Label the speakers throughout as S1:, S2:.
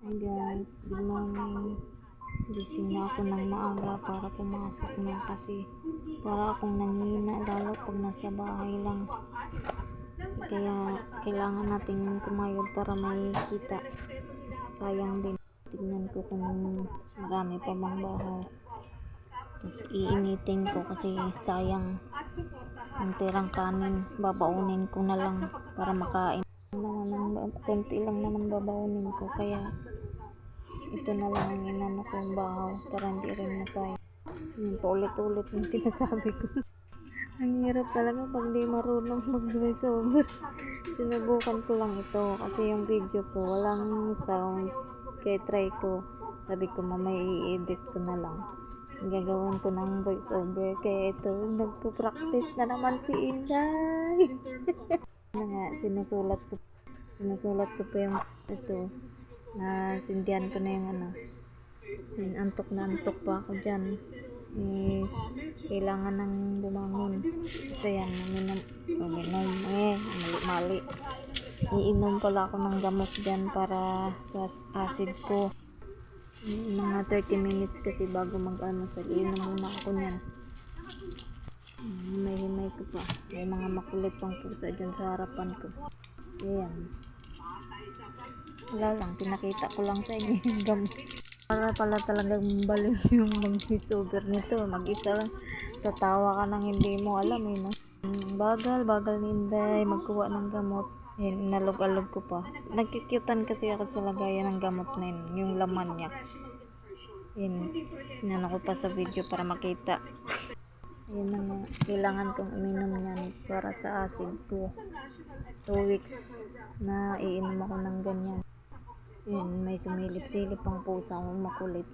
S1: Hi guys, good morning. Gising na ako ng maaga para pumasok na kasi para akong nangina lalo pag nasa bahay lang. Kaya kailangan nating kumayod para may kita. Sayang din. Tignan ko kung marami pa bang bahay. Tapos iinitin ko kasi sayang ang tirang kanin. Babaunin ko na lang para makain. Konti lang naman babaunin ko kaya ito na lang ang inano ko yung bahaw para hindi rin masayang. Yun, paulit-ulit yung sinasabi ko. ang hirap talaga pag di marunong mag-voice over. Sinubukan ko lang ito kasi yung video ko walang sounds. Kaya try ko. Sabi ko mamaya i-edit ko na lang. Gagawin ko ng voice over. Kaya ito, nagpo-practice na naman si Inday. ano nga, sinusulat ko. Sinusulat ko pa yung ito. Na sindihan ko na yung ano. Yun, antok na antok pa ako dyan. Eh, kailangan nang bumangon. Kasi yan uminom, uminom. Eh mali mali. Iinom pala ako ng gamot dyan para sa acid ko. Mga 30 minutes kasi bago mag ano sa iinom muna ako nyan may himay ko pa. May mga makulit pang pusa dyan sa harapan ko. Ayan wala lang, pinakita ko lang sa inyo yung gamot. Para pala talagang baliw yung mag-voiceover nito. Mag-isa lang, tatawa ka nang hindi mo alam eh, no? Bagal, bagal ni Inday, magkuha ng gamot. Yan, inalog-alog ko pa. Nagkikyutan kasi ako sa lagayan ng gamot na yun, yung laman niya. Yan, inano ko pa sa video para makita. Yun na nga, kailangan kong uminom yan para sa acid ko. 2 weeks na iinom ako ng ganyan. Yun, may sumilip-silip ang pusa mo makulit.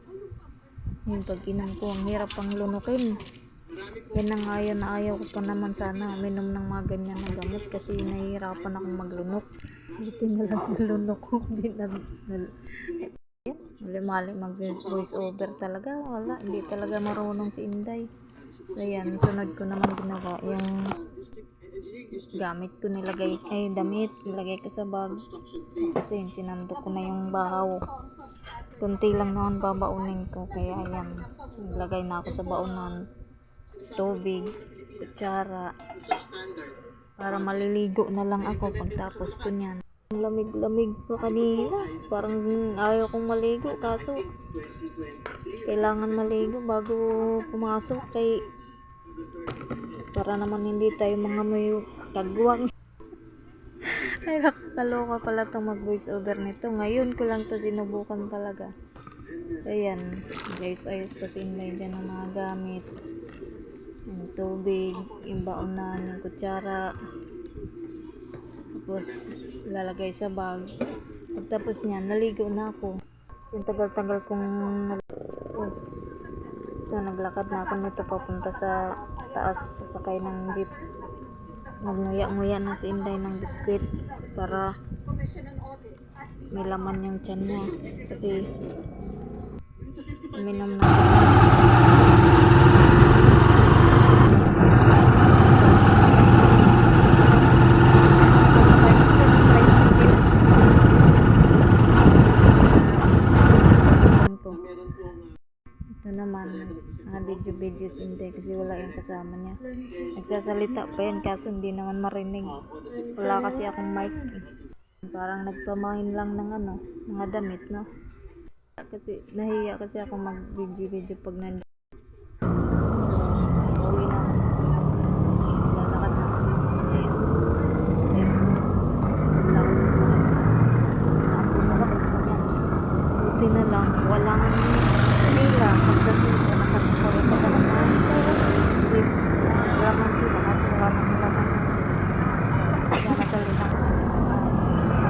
S1: Yun, pag inom ko, ang hirap pang lunukin. Yan ang ayaw na ayaw ko pa naman sana uminom ng mga ganyan na gamot kasi nahihirapan akong maglunok. Buti na lang nalunok ko. Hindi na, mali-mali mag voice over talaga. Wala, hindi talaga marunong si Inday. Ayan, sunod ko naman ginawa yung gamit ko nilagay ay damit nilagay ko sa bag. Tapos yun sinandok ko na yung bahaw. Kunti lang naman babaunin ko. Kaya ayan nilagay na ako sa baunan. Tubig kutsara. Para maliligo na lang ako pagtapos ko niyan. Ang lamig-lamig pa kanina. Parang ayaw kong maligo kaso kailangan maligo bago pumasok. Kay para naman hindi tayo mga may kagwang. Ay, nakakaloka pala itong mag voice over nito. Ngayon ko lang to sinubukan talaga. Ayan, guys, ayos pa si Inday dyan ng mga gamit. Yung tubig, yung baonan, yung kutsara. Tapos, lalagay sa bag. Pagtapos niya, naligo na ako. Yung tagal-tagal kong oh, ito, naglakad na ako nito papunta sa taas, sasakay ng jeep. Magnguya-nguya na si Inday ng biskwit para may laman yung tiyan niya. Kasi uminom na Ito naman, mga video-videos hindi kasi wala yung kasama niya. Nagsasalita pa yan kaso hindi naman marinig. Wala kasi akong mic. eh. Parang nagpamahin lang ng ano, mga damit, no? Kasi nahiya kasi ako mag-video-video pag nandito. Uwi na ako. Lalakad na ako dito sa ngayon. Kasi, punta ako ng mga Napuno ako po yan. Buti na lang, pila. Pagdating ko, nakasakay ka pa naman. Jeep. Laman pila kasi wala nang laman. Kaya nagalina ko.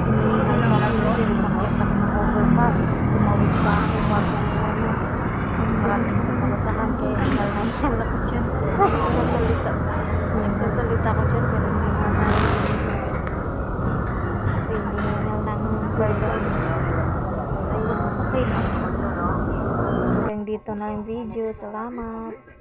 S1: Hinihingal ko ako yung din. Nakita ko ng overpass. Tumawid pa ako. Bago ano. Maraming sa kalatahan. Kaya hingal na hingal ako dyan. Nagsasalita. Nagsasalita ko dyan. Pero hindi na narinig. Kasi hinihingal ng person. Dito na yung video. Salamat.